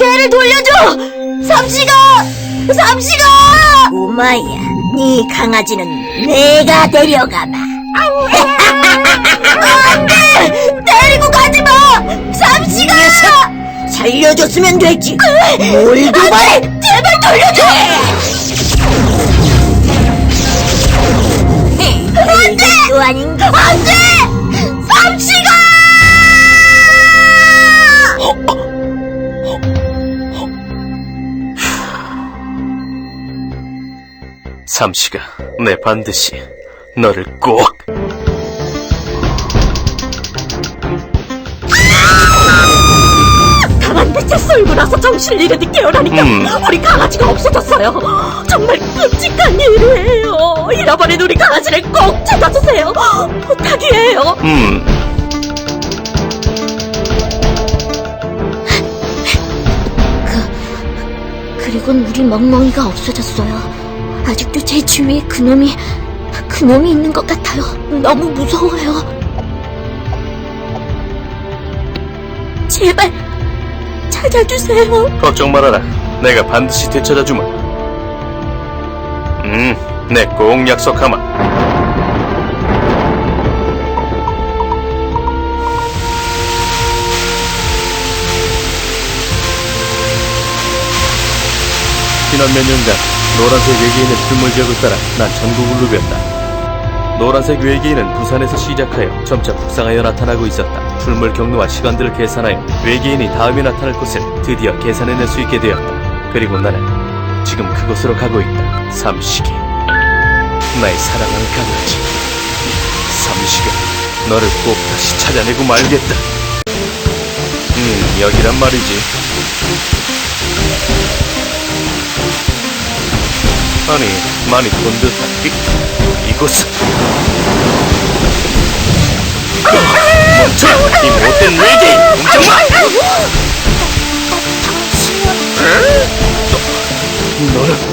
강아지를 돌려줘! 삼시가! 삼시가! 꼬마야, 네 강아지는 내가 데려가마. 안 돼! 데리고 가지 마! 삼시가! 살려줬으면 되지. 뭘 도발? 제발 돌려줘! 안돼! 또 아닌가? 안돼! 삼시가 내 반드시 너를 꼭 강한 빛에 쏠고 나서 정신을 잃으니 깨어나니까 음. 우리 강아지가 없어졌어요. 정말 끔찍한 일이에요. 잃어버린 우리 강아지를 꼭 찾아주세요. 부탁이에요. 음 그리곤 우리 멍멍이가 없어졌어요. 아직도 제 주위에 그놈이 그놈이 있는 것 같아요. 너무 무서워요. 제발 찾아주세요. 걱정 말아라 내가 반드시 되찾아주마 음 내 꼭 약속하마 지난 몇 년간 노란색 외계인의 출몰 지역을 따라 난 전국을 누볐다. 노란색 외계인은 부산에서 시작하여 점차 북상하여 나타나고 있었다. 출몰 경로와 시간들을 계산하여 외계인이 다음에 나타날 곳을 드디어 계산해낼 수 있게 되었다. 그리고 나는 지금 그곳으로 가고 있다. 삼식이. 나의 사랑하는 강아지. 삼식아, 너를 꼭 다시 찾아내고 말겠다. 음, 여기란 말이지. 아니, 많이 본 듯한 이, 이곳은. 멈춰! 이 못된 외계인! 뭉쳐마! 너는